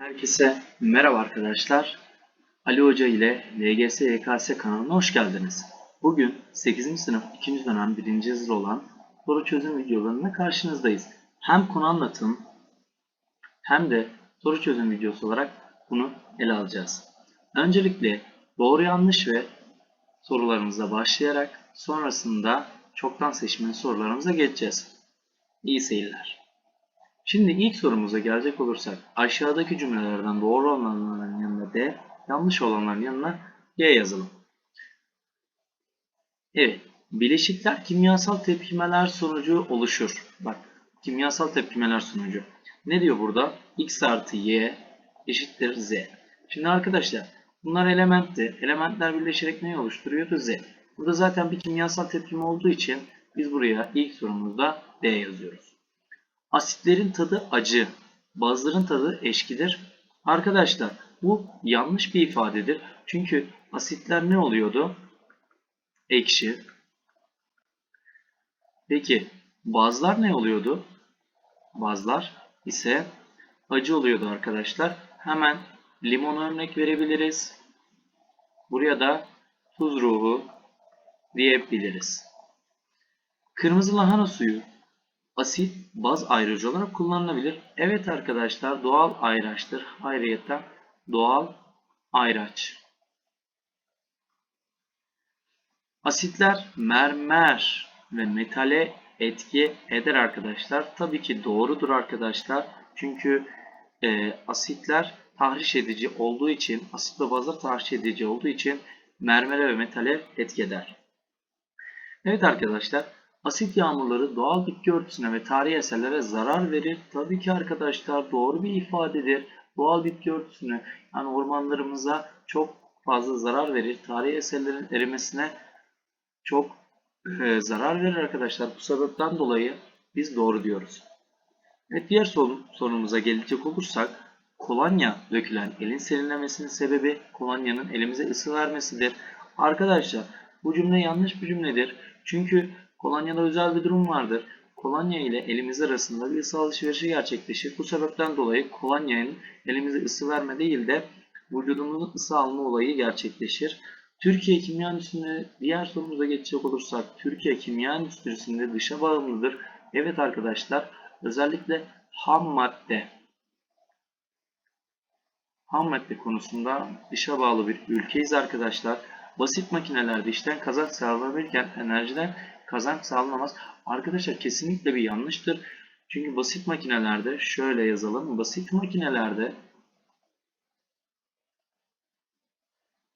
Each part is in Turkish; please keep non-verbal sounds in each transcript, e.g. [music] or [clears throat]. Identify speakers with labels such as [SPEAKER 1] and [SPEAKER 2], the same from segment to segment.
[SPEAKER 1] Herkese merhaba arkadaşlar. Ali Hoca ile LGS YKS kanalına hoş geldiniz. Bugün 8. sınıf 2. dönem 1. yazılı olan soru çözüm videolarında karşınızdayız. Hem konu anlatım hem de soru çözüm videosu olarak bunu ele alacağız. Öncelikle doğru yanlış ve sorularımıza başlayarak sonrasında çoktan seçmeli sorularımıza geçeceğiz. İyi seyirler. Şimdi ilk sorumuza gelecek olursak aşağıdaki cümlelerden doğru olanların yanına D, yanlış olanların yanına Y yazalım. Evet, bileşikler kimyasal tepkimeler sonucu oluşur. Bak, kimyasal tepkimeler sonucu. Ne diyor burada? X artı Y eşittir Z. Şimdi arkadaşlar, bunlar elementti. Elementler birleşerek neyi oluşturuyordu? Z. Burada zaten bir kimyasal tepkime olduğu için biz buraya ilk sorumuzda D yazıyoruz. Asitlerin tadı acı, bazıların tadı eşkidir. Arkadaşlar bu yanlış bir ifadedir. Çünkü asitler ne oluyordu? Ekşi. Peki bazılar ne oluyordu? Bazılar ise acı oluyordu arkadaşlar. Hemen limon örnek verebiliriz. Buraya da tuz ruhu diyebiliriz. Kırmızı lahana suyu asit baz ayrıcı olarak kullanılabilir. Evet arkadaşlar doğal ayraçtır. Ayrıyeten doğal ayraç. Asitler mermer ve metale etki eder arkadaşlar. Tabii ki doğrudur arkadaşlar. Çünkü e, asitler tahriş edici olduğu için, asit ve bazlar tahriş edici olduğu için mermere ve metale etki eder. Evet arkadaşlar Asit yağmurları doğal bitki örtüsüne ve tarihi eserlere zarar verir. Tabii ki arkadaşlar doğru bir ifadedir. Doğal bitki örtüsüne yani ormanlarımıza çok fazla zarar verir. Tarihi eserlerin erimesine çok e, zarar verir arkadaşlar. Bu sebepten dolayı biz doğru diyoruz. Evet diğer sorun, sorumuza gelecek olursak kolonya dökülen elin serinlemesinin sebebi kolonyanın elimize ısı vermesidir. Arkadaşlar bu cümle yanlış bir cümledir. Çünkü Kolonya'da özel bir durum vardır. Kolonya ile elimiz arasında bir ısı alışverişi gerçekleşir. Bu sebepten dolayı kolonyanın elimize ısı verme değil de vücudumuzun ısı alma olayı gerçekleşir. Türkiye kimya endüstrisinde diğer sorumuza geçecek olursak Türkiye kimya endüstrisinde dışa bağımlıdır. Evet arkadaşlar özellikle ham madde ham madde konusunda dışa bağlı bir ülkeyiz arkadaşlar. Basit makinelerde işten kazanç sağlanırken enerjiden kazanç sağlanamaz. Arkadaşlar kesinlikle bir yanlıştır. Çünkü basit makinelerde şöyle yazalım. Basit makinelerde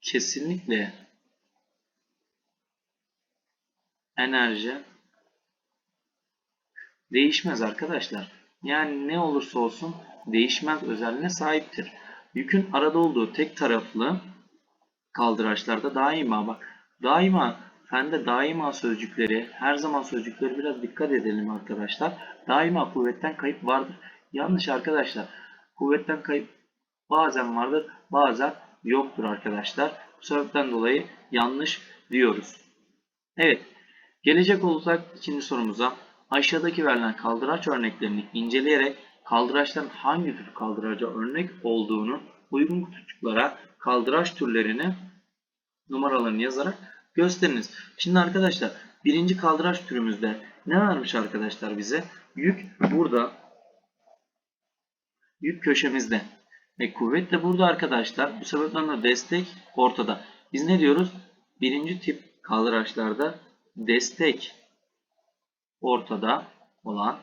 [SPEAKER 1] kesinlikle enerji değişmez arkadaşlar. Yani ne olursa olsun değişmez özelliğine sahiptir. Yükün arada olduğu tek taraflı kaldıraçlarda daima bak daima Fende daima sözcükleri, her zaman sözcükleri biraz dikkat edelim arkadaşlar. Daima kuvvetten kayıp vardır. Yanlış arkadaşlar. Kuvvetten kayıp bazen vardır, bazen yoktur arkadaşlar. Bu sebepten dolayı yanlış diyoruz. Evet. Gelecek olursak ikinci sorumuza. Aşağıdaki verilen kaldıraç örneklerini inceleyerek kaldıraçların hangi tür kaldıraca örnek olduğunu uygun kutucuklara kaldıraç türlerini numaralarını yazarak gösteriniz. Şimdi arkadaşlar birinci kaldıraç türümüzde ne varmış arkadaşlar bize? Yük burada. Yük köşemizde. E kuvvet de burada arkadaşlar. Bu sebepten de destek ortada. Biz ne diyoruz? Birinci tip kaldıraçlarda destek ortada olan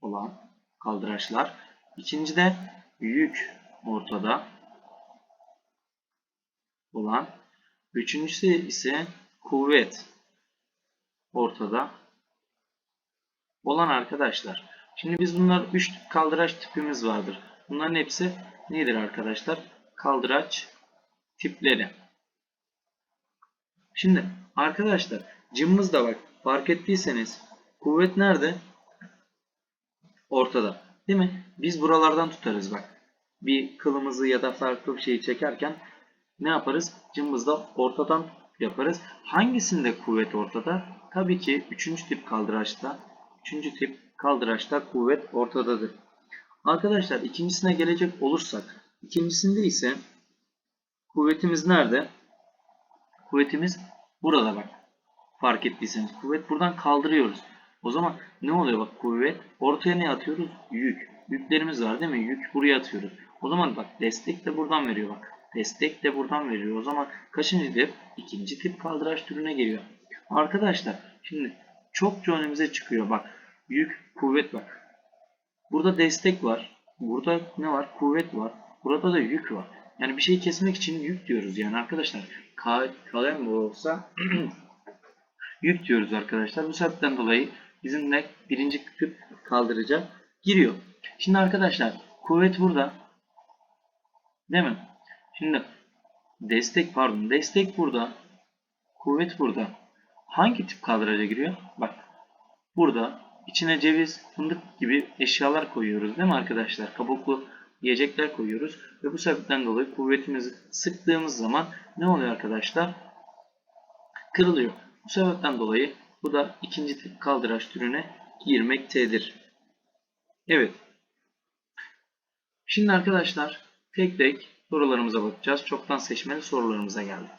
[SPEAKER 1] olan kaldıraçlar. İkincide yük ortada olan Üçüncüsü ise kuvvet ortada olan arkadaşlar. Şimdi biz bunlar 3 kaldıraç tipimiz vardır. Bunların hepsi nedir arkadaşlar? Kaldıraç tipleri. Şimdi arkadaşlar cımbız bak fark ettiyseniz kuvvet nerede? Ortada. Değil mi? Biz buralardan tutarız bak. Bir kılımızı ya da farklı bir şeyi çekerken ne yaparız? Cımbızla ortadan yaparız. Hangisinde kuvvet ortada? Tabii ki 3. tip kaldıraçta 3. tip kaldıraçta kuvvet ortadadır. Arkadaşlar ikincisine gelecek olursak, ikincisinde ise kuvvetimiz nerede? Kuvvetimiz burada bak. Fark ettiyseniz kuvvet buradan kaldırıyoruz. O zaman ne oluyor bak kuvvet ortaya ne atıyoruz? Yük. Yüklerimiz var değil mi? Yük buraya atıyoruz. O zaman bak destek de buradan veriyor bak. Destek de buradan veriyor. O zaman kaçıncı tip? İkinci tip kaldıraç türüne geliyor. Arkadaşlar şimdi çokça önümüze çıkıyor bak. Yük, kuvvet bak. Burada destek var. Burada ne var? Kuvvet var. Burada da yük var. Yani bir şeyi kesmek için yük diyoruz yani arkadaşlar. Ka kalem olsa [clears throat] yük diyoruz arkadaşlar. Bu sebepten dolayı bizimle birinci tip kaldırıca giriyor. Şimdi arkadaşlar kuvvet burada. Değil mi? Şimdi destek pardon destek burada. Kuvvet burada. Hangi tip kaldıraca giriyor? Bak burada içine ceviz, fındık gibi eşyalar koyuyoruz değil mi arkadaşlar? Kabuklu yiyecekler koyuyoruz ve bu sebepten dolayı kuvvetimizi sıktığımız zaman ne oluyor arkadaşlar? Kırılıyor. Bu sebepten dolayı bu da ikinci tip kaldıraç türüne girmektedir. Evet. Şimdi arkadaşlar tek tek sorularımıza bakacağız. Çoktan seçmeli sorularımıza geldik.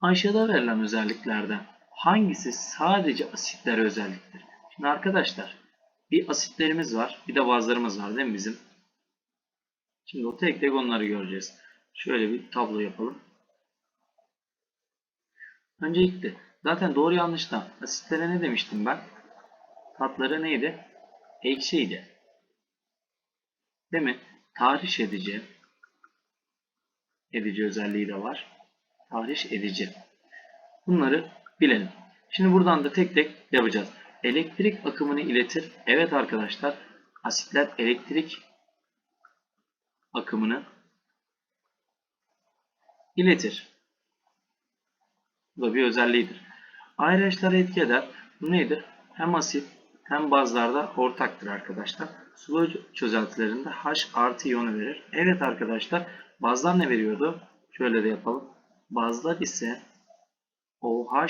[SPEAKER 1] Aşağıda verilen özelliklerden hangisi sadece asitlere özelliktir? Şimdi arkadaşlar bir asitlerimiz var bir de bazlarımız var değil mi bizim? Şimdi o tek tek onları göreceğiz. Şöyle bir tablo yapalım. Öncelikle zaten doğru yanlıştan asitlere ne demiştim ben? Tatları neydi? Eksiydi. Değil mi? Tahriş edici. Edici özelliği de var. Tahriş edici. Bunları bilelim. Şimdi buradan da tek tek yapacağız. Elektrik akımını iletir. Evet arkadaşlar. Asitler elektrik akımını iletir. Bu da bir özelliğidir. Ayraçlara etki eder. Bu nedir? Hem asit hem bazlarda ortaktır arkadaşlar. Sulu çözeltilerinde H artı iyonu verir. Evet arkadaşlar bazlar ne veriyordu? Şöyle de yapalım. Bazlar ise OH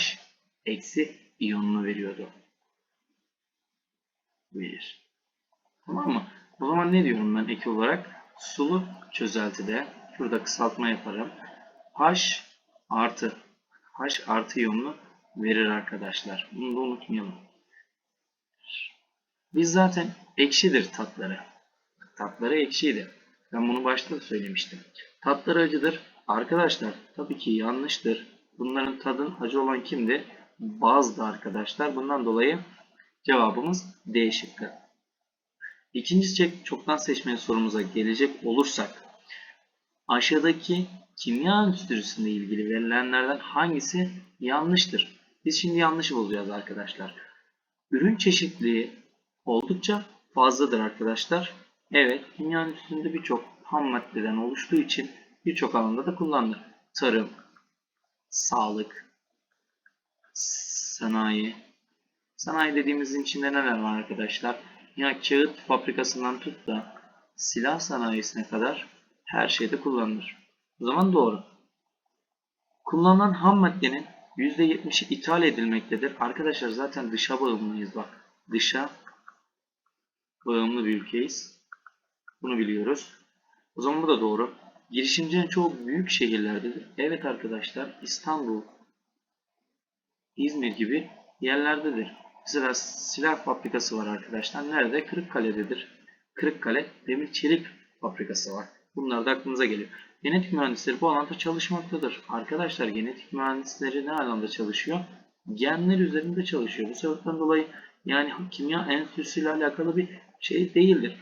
[SPEAKER 1] eksi iyonunu veriyordu. Verir. Tamam mı? O zaman ne diyorum ben ek olarak? Sulu çözeltide şurada kısaltma yaparım. H artı H artı iyonunu verir arkadaşlar. Bunu da unutmayalım. Biz zaten ekşidir tatları. Tatları ekşiydi. Ben bunu başta da söylemiştim. Tatları acıdır. Arkadaşlar tabii ki yanlıştır. Bunların tadın acı olan kimdi? Bazdı arkadaşlar. Bundan dolayı cevabımız D şıkkı. İkinci çoktan seçmeli sorumuza gelecek olursak aşağıdaki kimya endüstrisinde ilgili verilenlerden hangisi yanlıştır? Biz şimdi yanlışı bulacağız arkadaşlar. Ürün çeşitliliği oldukça fazladır arkadaşlar. Evet, kimya endüstrisinde birçok ham maddeden oluştuğu için birçok alanda da kullanılır. Tarım, sağlık, sanayi. Sanayi dediğimizin içinde neler var arkadaşlar? Ya kağıt fabrikasından tut da silah sanayisine kadar her şeyde kullanılır. O zaman doğru. Kullanılan ham maddenin %70'i ithal edilmektedir. Arkadaşlar zaten dışa bağımlıyız bak. Dışa bağımlı bir ülkeyiz. Bunu biliyoruz. O zaman bu da doğru. Girişimcilerin çoğu büyük şehirlerdedir. Evet arkadaşlar İstanbul, İzmir gibi yerlerdedir. Mesela silah fabrikası var arkadaşlar. Nerede? Kırıkkale'dedir. Kırıkkale demir çelik fabrikası var. Bunlar da aklınıza geliyor. Genetik mühendisleri bu alanda çalışmaktadır. Arkadaşlar genetik mühendisleri ne alanda çalışıyor? Genler üzerinde çalışıyor. Bu sebepten dolayı yani kimya enstitüsüyle alakalı bir şey değildir.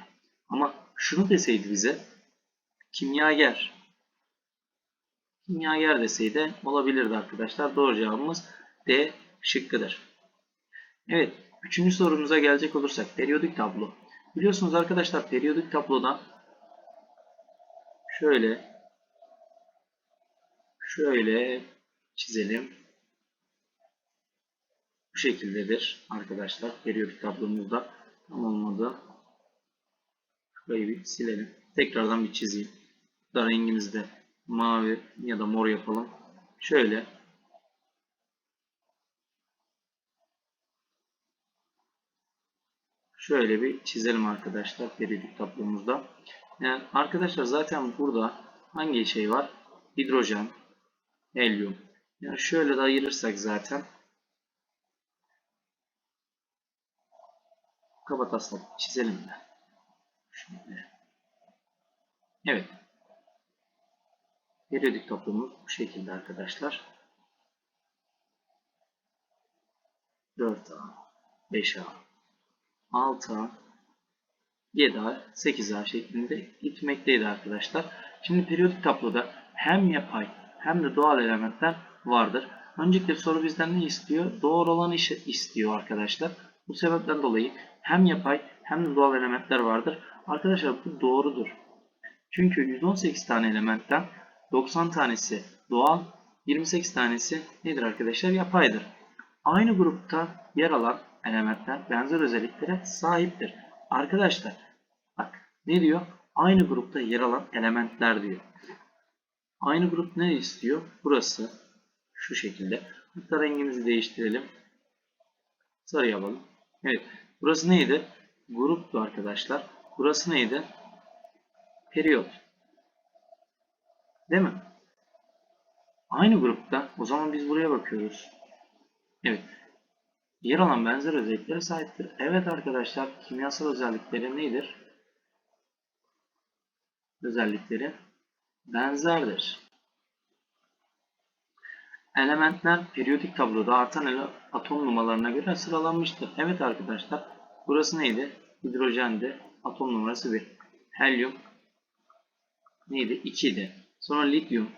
[SPEAKER 1] Ama şunu deseydi bize kimyager kimyager deseydi olabilirdi arkadaşlar. Doğru cevabımız D şıkkıdır. Evet. Üçüncü sorumuza gelecek olursak periyodik tablo. Biliyorsunuz arkadaşlar periyodik tabloda şöyle şöyle çizelim. Bu şekildedir arkadaşlar. Periyodik tablomuzda tam olmadı. Şurayı bir silelim. Tekrardan bir çizeyim. Da rengimizi mavi ya da mor yapalım. Şöyle şöyle bir çizelim arkadaşlar periyodik tablomuzda. Yani arkadaşlar zaten burada hangi şey var? Hidrojen, helyum. Yani şöyle de ayırırsak zaten kaba taslak çizelim de. Evet. Periyodik tablomuz bu şekilde arkadaşlar. 4A, 5A, 6A, 7A, 8A şeklinde gitmekteydi arkadaşlar. Şimdi periyodik tabloda hem yapay hem de doğal elementler vardır. Öncelikle soru bizden ne istiyor? Doğru olan işi istiyor arkadaşlar. Bu sebepten dolayı hem yapay hem de doğal elementler vardır. Arkadaşlar bu doğrudur. Çünkü 118 tane elementten 90 tanesi doğal, 28 tanesi nedir arkadaşlar? Yapaydır. Aynı grupta yer alan elementler benzer özelliklere sahiptir. Arkadaşlar bak ne diyor? Aynı grupta yer alan elementler diyor. Aynı grup ne istiyor? Burası şu şekilde. Hatta rengimizi değiştirelim. Sarı yapalım. Evet. Burası neydi? Gruptu arkadaşlar. Burası neydi? Periyot. Değil mi? Aynı grupta. O zaman biz buraya bakıyoruz. Evet. Yer alan benzer özelliklere sahiptir. Evet arkadaşlar. Kimyasal özellikleri nedir? Özellikleri benzerdir. Elementler periyodik tabloda artan atom numaralarına göre sıralanmıştır. Evet arkadaşlar. Burası neydi? Hidrojendi. Atom numarası 1. Helyum neydi? 2 idi. Sonra lityum,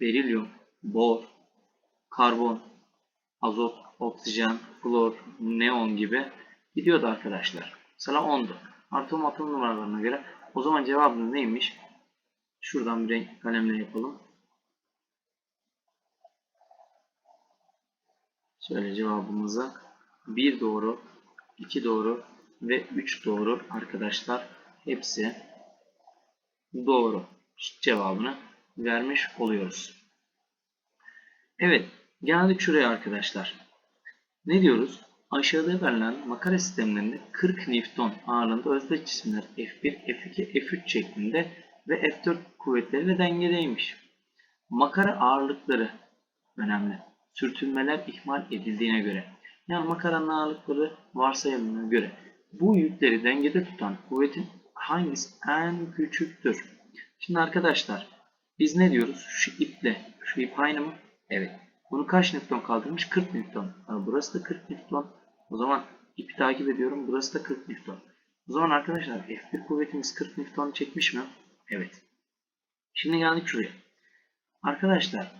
[SPEAKER 1] berilyum, bor, karbon, azot, oksijen, flor, neon gibi gidiyordu arkadaşlar. Mesela 10'du. Atom atom numaralarına göre. O zaman cevabımız neymiş? Şuradan bir renk kalemle yapalım. Şöyle cevabımıza 1 doğru, 2 doğru ve 3 doğru arkadaşlar. Hepsi doğru cevabını vermiş oluyoruz. Evet, geldik şuraya arkadaşlar. Ne diyoruz? Aşağıda verilen makara sistemlerinde 40 Newton ağırlığında özdeş cisimler F1, F2, F3 şeklinde ve F4 kuvvetleriyle dengedeymiş. Makara ağırlıkları önemli. Sürtünmeler ihmal edildiğine göre. Yani makaranın ağırlıkları varsayımına göre. Bu yükleri dengede tutan kuvvetin hangisi en küçüktür? Şimdi arkadaşlar biz ne diyoruz? Şu iple, şu ip aynı mı? Evet. Bunu kaç Newton kaldırmış? 40 Newton. Yani burası da 40 Newton. O zaman ipi takip ediyorum. Burası da 40 Newton. O zaman arkadaşlar F1 kuvvetimiz 40 Newton çekmiş mi? Evet. Şimdi geldik şuraya. Arkadaşlar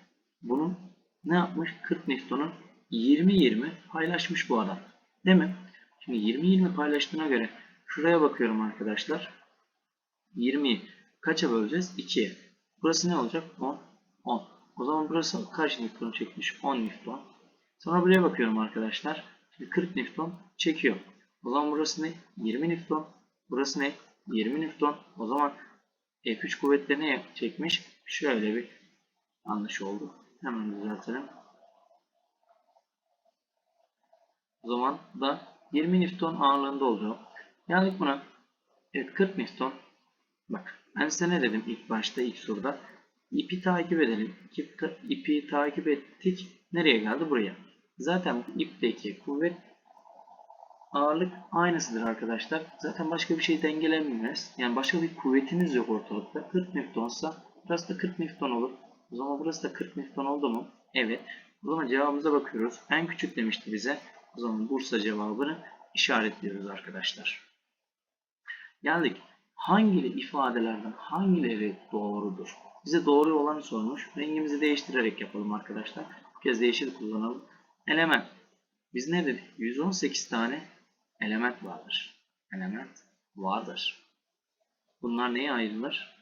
[SPEAKER 1] bunun ne yapmış? 40 Newton'un 20-20 paylaşmış bu adam. Değil mi? Şimdi 20-20 paylaştığına göre şuraya bakıyorum arkadaşlar. 20'yi kaça böleceğiz? 2'ye. Burası ne olacak? 10. 10. O zaman burası kaç Newton çekmiş? 10 Newton. Sonra buraya bakıyorum arkadaşlar. Şimdi 40 Newton çekiyor. O zaman burası ne? 20 Newton. Burası ne? 20 Newton. O zaman F3 kuvvetleri ne çekmiş? Şöyle bir yanlış oldu. Hemen düzeltelim. O zaman da 20 Newton ağırlığında olacak. Geldik buna. Evet 40 Newton. Bak ben size ne dedim ilk başta ilk soruda? İpi takip edelim. İpi, ipi takip ettik. Nereye geldi? Buraya. Zaten ipteki kuvvet ağırlık aynısıdır arkadaşlar. Zaten başka bir şey dengelenmez. Yani başka bir kuvvetimiz yok ortalıkta. 40 Newton'sa burası da 40 Newton olur. O zaman burası da 40 Newton oldu mu? Evet. O zaman cevabımıza bakıyoruz. En küçük demişti bize. O zaman Bursa cevabını işaretliyoruz arkadaşlar. Geldik. Hangi ifadelerden hangileri doğrudur? Bize doğru olanı sormuş. Rengimizi değiştirerek yapalım arkadaşlar. Bu kez yeşil kullanalım. Element. Biz ne dedik? 118 tane element vardır. Element vardır. Bunlar neye ayrılır?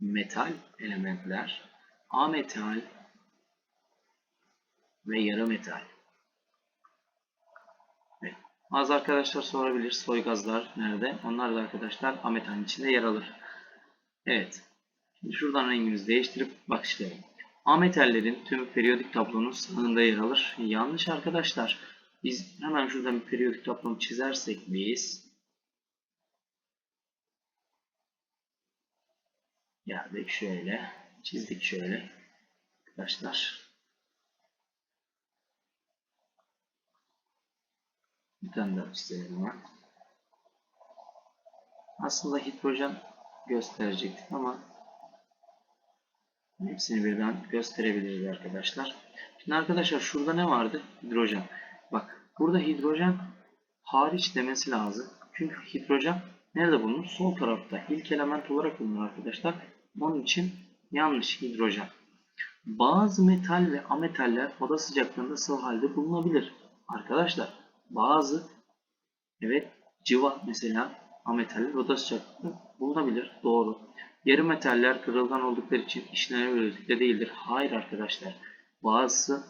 [SPEAKER 1] Metal elementler, ametal ve yarı metal. Evet. Bazı arkadaşlar sorabilir soy gazlar nerede? Onlar da arkadaşlar ametalin içinde yer alır. Evet. Şimdi şuradan rengimizi değiştirip başlayalım. Ametallerin tümü periyodik tablonun sağında yer alır. Yanlış arkadaşlar. Biz hemen şuradan bir periyodik tablo çizersek biz geldik şöyle çizdik şöyle arkadaşlar bir tane daha çizelim. Aslında hidrojen gösterecektik ama hepsini birden gösterebiliriz arkadaşlar. Şimdi arkadaşlar şurada ne vardı? Hidrojen. Bak burada hidrojen hariç demesi lazım. Çünkü hidrojen nerede bulunur? Sol tarafta ilk element olarak bulunur arkadaşlar. Onun için yanlış hidrojen. Bazı metal ve ametaller oda sıcaklığında sıvı halde bulunabilir. Arkadaşlar bazı evet civa mesela ametaller oda sıcaklığında bulunabilir. Doğru. Yarı metaller kırılgan oldukları için işlenebilir değildir. Hayır arkadaşlar. Bazısı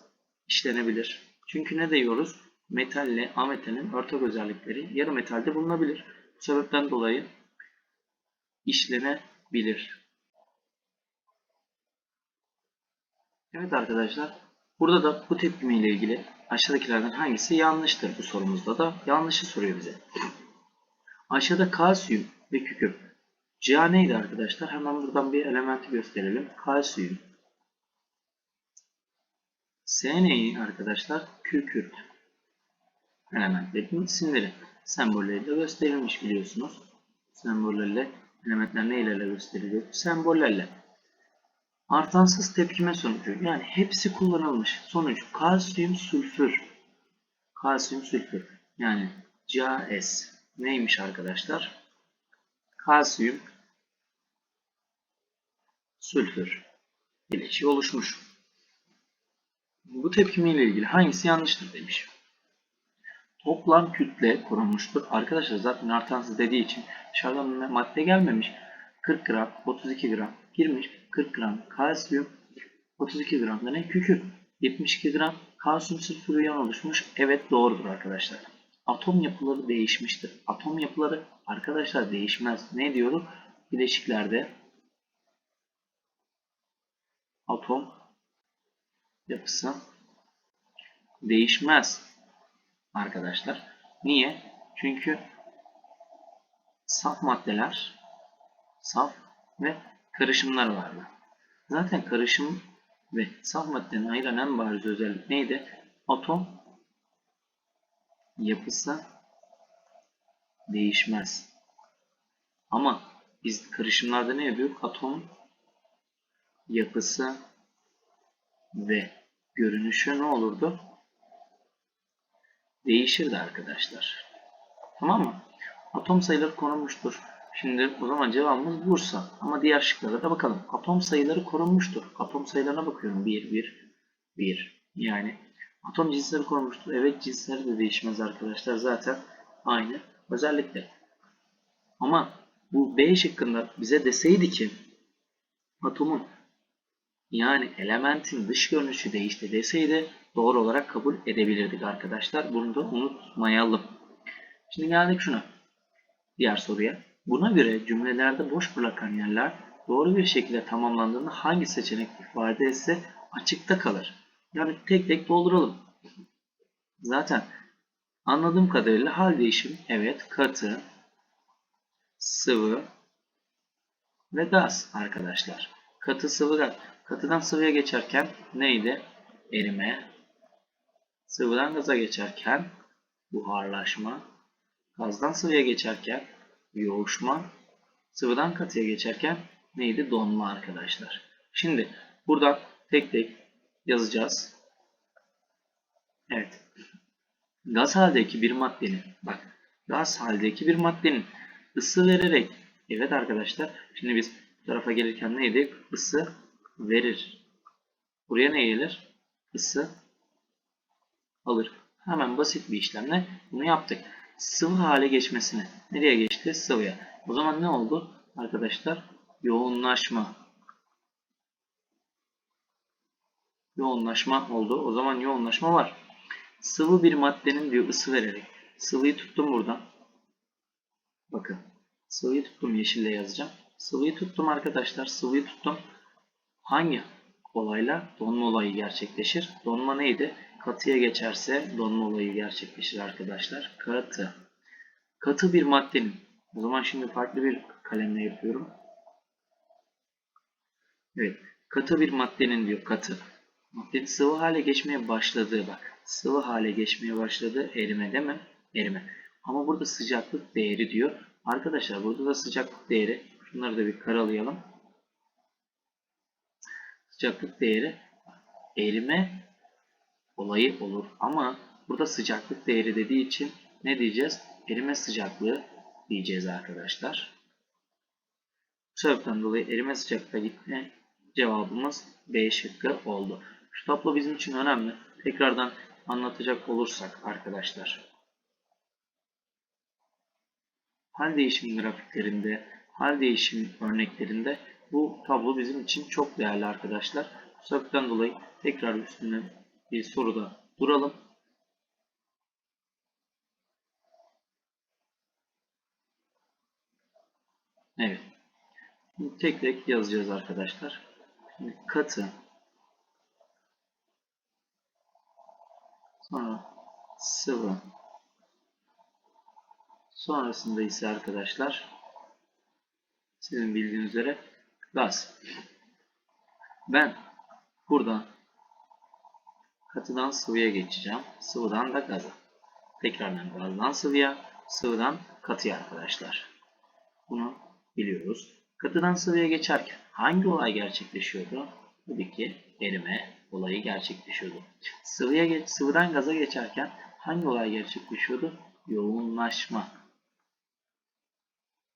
[SPEAKER 1] işlenebilir. Çünkü ne diyoruz? Metalle ametalin ortak özellikleri yarı metalde bulunabilir. Bu sebepten dolayı işlenebilir. Evet arkadaşlar. Burada da bu tepkime ile ilgili aşağıdakilerden hangisi yanlıştır bu sorumuzda da yanlışı soruyor bize. Aşağıda kalsiyum ve kükürt. Ca neydi arkadaşlar? Hemen buradan bir elementi gösterelim. Kalsiyum. S neyi arkadaşlar? Kükürt. Elementlerin isimleri. Sembolleriyle gösterilmiş biliyorsunuz. Sembollerle elementler neyle gösteriliyor? Sembollerle. Artansız tepkime sonucu. Yani hepsi kullanılmış. Sonuç kalsiyum sülfür. Kalsiyum sülfür. Yani CaS neymiş arkadaşlar? Kalsiyum sülfür bileşiği oluşmuş. Bu tepkime ile ilgili hangisi yanlıştır demiş. Toplam kütle korunmuştur. Arkadaşlar zaten artansız dediği için dışarıdan madde gelmemiş. 40 gram, 32 gram girmiş. 40 gram kalsiyum, 32 gram da ne? Kükürt. 72 gram kalsiyum sülfür iyon oluşmuş. Evet doğrudur arkadaşlar. Atom yapıları değişmiştir. Atom yapıları arkadaşlar değişmez. Ne diyoruz? Bileşiklerde atom yapısı değişmez arkadaşlar. Niye? Çünkü saf maddeler saf ve karışımlar vardı. Zaten karışım ve saf maddenin ayıran en bariz özellik neydi? Atom yapısı değişmez. Ama biz karışımlarda ne yapıyoruz? Atom yapısı ve görünüşü ne olurdu? Değişirdi arkadaşlar. Tamam mı? Atom sayıları korunmuştur. Şimdi o zaman cevabımız Bursa. Ama diğer şıklara da bakalım. Atom sayıları korunmuştur. Atom sayılarına bakıyorum. 1, 1, 1. Yani atom cinsleri korunmuştur. Evet cinsleri de değişmez arkadaşlar. Zaten aynı özellikle. Ama bu B şıkkında bize deseydi ki atomun yani elementin dış görünüşü değişti deseydi doğru olarak kabul edebilirdik arkadaşlar. Bunu da unutmayalım. Şimdi geldik şuna. Diğer soruya. Buna göre cümlelerde boş bırakan yerler doğru bir şekilde tamamlandığında hangi seçenek ifade etse açıkta kalır. Yani tek tek dolduralım. Zaten anladığım kadarıyla hal değişim evet katı, sıvı ve gaz arkadaşlar. Katı sıvı gaz. Katıdan sıvıya geçerken neydi? Erime. Sıvıdan gaza geçerken buharlaşma. Gazdan sıvıya geçerken yoğuşma. Sıvıdan katıya geçerken neydi? Donma arkadaşlar. Şimdi buradan tek tek yazacağız. Evet. Gaz haldeki bir maddenin bak gaz haldeki bir maddenin ısı vererek evet arkadaşlar şimdi biz bu tarafa gelirken neydi? Isı verir. Buraya ne gelir? Isı alır. Hemen basit bir işlemle bunu yaptık. Sıvı hale geçmesine. Nereye geçti? Sıvıya. O zaman ne oldu? Arkadaşlar yoğunlaşma. Yoğunlaşma oldu. O zaman yoğunlaşma var. Sıvı bir maddenin diyor ısı vererek. Sıvıyı tuttum buradan. Bakın. Sıvıyı tuttum yeşille yazacağım. Sıvıyı tuttum arkadaşlar. Sıvıyı tuttum. Hangi olayla? Donma olayı gerçekleşir. Donma neydi? Katıya geçerse donma olayı gerçekleşir arkadaşlar. Katı. Katı bir maddenin. O zaman şimdi farklı bir kalemle yapıyorum. Evet. Katı bir maddenin diyor katı. Maddenin sıvı hale geçmeye başladığı bak. Sıvı hale geçmeye başladığı erime değil mi? Erime. Ama burada sıcaklık değeri diyor. Arkadaşlar burada da sıcaklık değeri. Şunları da bir karalayalım. Sıcaklık değeri erime olayı olur. Ama burada sıcaklık değeri dediği için ne diyeceğiz? Erime sıcaklığı diyeceğiz arkadaşlar. Bu sebepten dolayı erime sıcaklığa gitme cevabımız B şıkkı oldu. Şu tablo bizim için önemli. Tekrardan anlatacak olursak arkadaşlar. Hal değişim grafiklerinde, hal değişim örneklerinde bu tablo bizim için çok değerli arkadaşlar. Bu sebepten dolayı tekrar üstüne bir soruda duralım. Evet. Şimdi tek tek yazacağız arkadaşlar. Şimdi katı sonra sıvı sonrasında ise arkadaşlar sizin bildiğiniz üzere gaz. Ben buradan katıdan sıvıya geçeceğim. Sıvıdan da gaza. Tekrardan gazdan sıvıya, sıvıdan katıya arkadaşlar. Bunu biliyoruz. Katıdan sıvıya geçerken hangi olay gerçekleşiyordu? Tabii ki erime olayı gerçekleşiyordu. Sıvıya geç, sıvıdan gaza geçerken hangi olay gerçekleşiyordu? Yoğunlaşma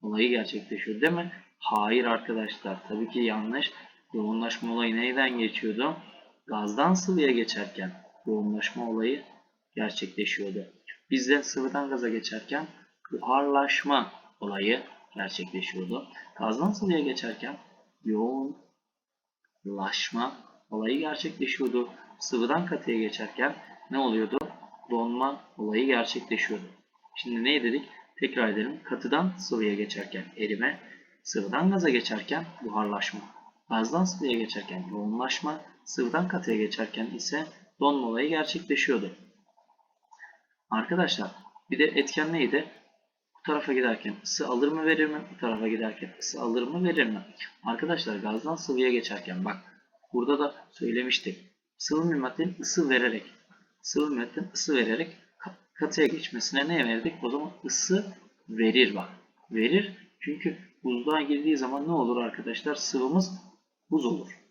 [SPEAKER 1] olayı gerçekleşiyor değil mi? Hayır arkadaşlar. Tabii ki yanlış. Yoğunlaşma olayı neyden geçiyordu? Gazdan sıvıya geçerken yoğunlaşma olayı gerçekleşiyordu. Bizde sıvıdan gaza geçerken buharlaşma olayı gerçekleşiyordu. Gazdan sıvıya geçerken yoğunlaşma olayı gerçekleşiyordu. Sıvıdan katıya geçerken ne oluyordu? Donma olayı gerçekleşiyordu. Şimdi ne dedik? Tekrar edelim. Katıdan sıvıya geçerken erime, sıvıdan gaza geçerken buharlaşma, gazdan sıvıya geçerken yoğunlaşma, sıvıdan katıya geçerken ise donma olayı gerçekleşiyordu. Arkadaşlar bir de etken neydi? Bu tarafa giderken ısı alır mı verir mi? Bu tarafa giderken ısı alır mı verir mi? Arkadaşlar gazdan sıvıya geçerken bak burada da söylemiştik. Sıvı bir maddenin ısı vererek sıvı bir maddenin ısı vererek katıya geçmesine ne verdik? O zaman ısı verir bak. Verir. Çünkü buzluğa girdiği zaman ne olur arkadaşlar? Sıvımız buz olur.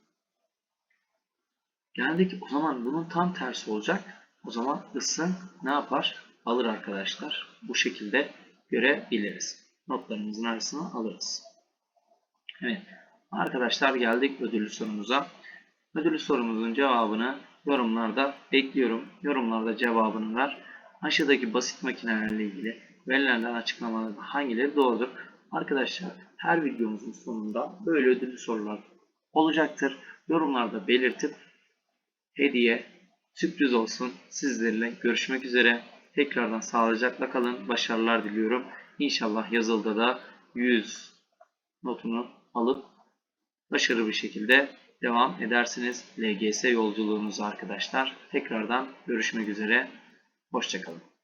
[SPEAKER 1] Geldik o zaman bunun tam tersi olacak. O zaman ısı ne yapar? Alır arkadaşlar. Bu şekilde görebiliriz. Notlarımızın arasına alırız. Evet. Arkadaşlar geldik ödüllü sorumuza. Ödüllü sorumuzun cevabını yorumlarda bekliyorum. Yorumlarda cevabını ver. Aşağıdaki basit makinelerle ilgili verilen açıklamaların hangileri doğrudur? Arkadaşlar her videomuzun sonunda böyle ödüllü sorular olacaktır. Yorumlarda belirtip hediye sürpriz olsun. Sizlerle görüşmek üzere. Tekrardan sağlıcakla kalın. Başarılar diliyorum. İnşallah yazılda da 100 notunu alıp başarılı bir şekilde devam edersiniz. LGS yolculuğunuz arkadaşlar. Tekrardan görüşmek üzere. Hoşçakalın.